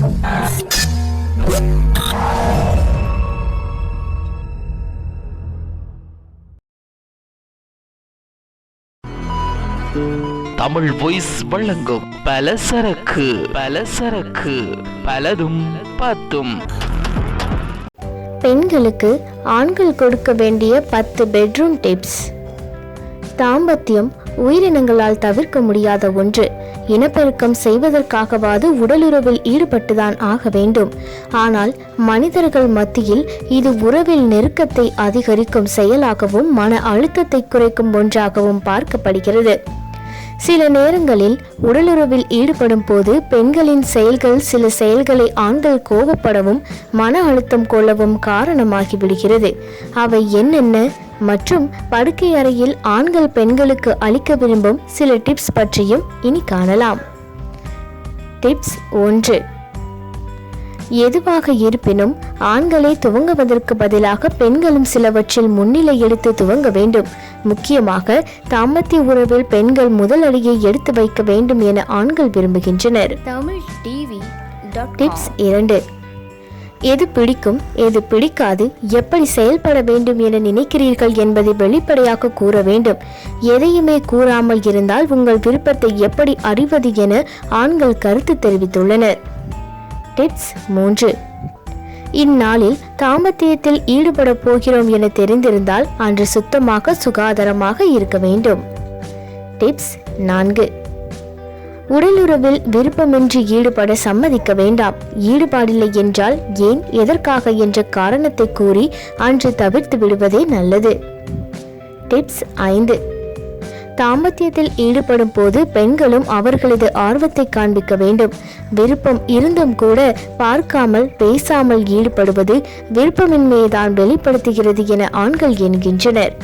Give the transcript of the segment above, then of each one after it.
Tamil voice வழங்கும் பலசரக்கு பலசரக்கு பலதும் பத்தும் பெண்களுக்கு ஆண்கள் கொடுக்க வேண்டிய பத்து பெட்ரூம் டிப்ஸ் தாம்பத்தியம் உயிரினங்களால் தவிர்க்க முடியாத ஒன்று. இனப்பெருக்கம் செய்வதற்காகவாது உடலுறவில் ஈடுபட்டுதான் ஆக வேண்டும். ஆனால் மனிதர்கள் மத்தியில் இது உறவில் நெருக்கத்தை அதிகரிக்கும் செயலாகவும் மன அழுத்தத்தை குறைக்கும் ஒன்றாகவும் பார்க்கப்படுகிறது. சில நேரங்களில் உடலுறவில் ஈடுபடும் போது பெண்களின் செயல்கள் சில செயல்களை ஆண்கள் கோபப்படவும் மன அழுத்தம் கொள்ளவும் காரணமாகிவிடுகிறது. அவை என்னென்ன? மற்றும் படுக்கை அறையில் ஆண்கள் பெண்களுக்கு அளிக்க விரும்பும் சில டிப்ஸ் பற்றியும் இனி காணலாம். டிப்ஸ் ஒன்று எதுவாக இருப்பினும் ஆண்களே துவங்குவதற்கு பதிலாக பெண்களும் சிலவற்றில் முன்னிலை எடுத்து துவங்க வேண்டும். முக்கியமாக தாம்பத்திய உறவில் பெண்கள் முதல் அடியை எடுத்து வைக்க வேண்டும் என ஆண்கள் விரும்புகின்றனர். தமிழ் டிவி டிப்ஸ் இரண்டு. எது பிடிக்கும் எது பிடிக்காது எப்படி செயல்பட வேண்டும் என நினைக்கிறீர்கள் என்பதை வெளிப்படையாக கூற வேண்டும். எதையுமே கூறாமல் இருந்தால் உங்கள் விருப்பத்தை எப்படி அறிவது என ஆண்கள் கருத்து தெரிவித்துள்ளனர். டிப்ஸ் மூன்று. இந்நாளில் தாம்பத்தியத்தில் ஈடுபட போகிறோம் என தெரிந்திருந்தால் அன்று சுத்தமாக சுகாதாரமாக இருக்க வேண்டும். டிப்ஸ் நான்கு. உடலுறவில் விருப்பமின்றி ஈடுபட சம்மதிக்க வேண்டாம். ஈடுபாடில்லை என்றால் ஏன் எதற்காக என்ற காரணத்தை கூறி அன்று தவிர்த்து விடுவதே நல்லது. டிப்ஸ் ஐந்து. தாம்பத்தியத்தில் ஈடுபடும் போது பெண்களும் அவர்களது ஆர்வத்தை காண்பிக்க வேண்டும். விருப்பம் இருந்தும் கூட பார்க்காமல் பேசாமல் ஈடுபடுவது விருப்பமின்மையை தான் வெளிப்படுத்துகிறது என ஆண்கள் என்கின்றனர்.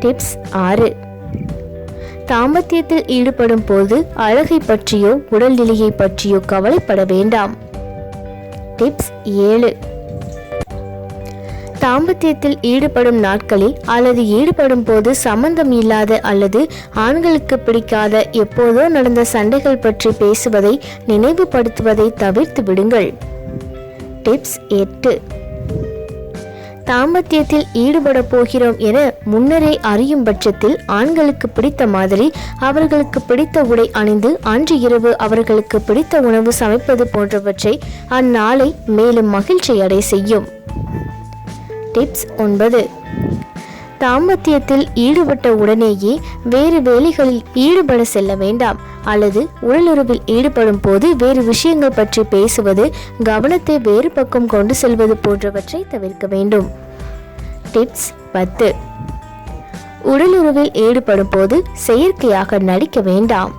டிப்ஸ் ஆறு. தாம்பத்தியத்தில் ஈடுபடும் போது அழகை பற்றியோ உடல்நிலையை பற்றியோ கவலைப்பட வேண்டாம். டிப்ஸ் ஏழு. தாம்பத்தியத்தில் ஈடுபடும் நாட்களில் அல்லது ஈடுபடும் போது சம்பந்தம் இல்லாத அல்லது ஆண்களுக்கு பிடிக்காத எப்போதோ நடந்த சண்டைகள் பற்றி பேசுவதை நினைவுபடுத்துவதை தவிர்த்து விடுங்கள். டிப்ஸ் எட்டு. தாம்பத்தியத்தில் ஈடுபட போகிறோம் என முன்னரே அறியும் பட்சத்தில் ஆண்களுக்கு பிடித்த மாதிரி அவர்களுக்கு பிடித்த உடை அணிந்து அன்று இரவு அவர்களுக்கு பிடித்த உணவு சமைப்பது போன்றவற்றை அந்நாளை மேலும் மகிழ்ச்சி அடை செய்யும். டிப்ஸ் ஒன்பது. தாம்பத்தியத்தில் ஈடுபட்ட உடனேயே வேறு வேலைகளில் ஈடுபட செல்ல வேண்டாம். அல்லது உடலுறவில் ஈடுபடும் போது வேறு விஷயங்கள் பற்றி பேசுவது கவனத்தை வேறு பக்கம் கொண்டு செல்வது போன்றவற்றை தவிர்க்க வேண்டும். டிப்ஸ் பத்து. உடலுறவில் ஈடுபடும் போது செயற்கையாக நடிக்க வேண்டாம்.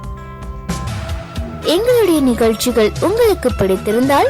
எங்களுடைய நிகழ்ச்சிகள் உங்களுக்கு பிடித்திருந்தால்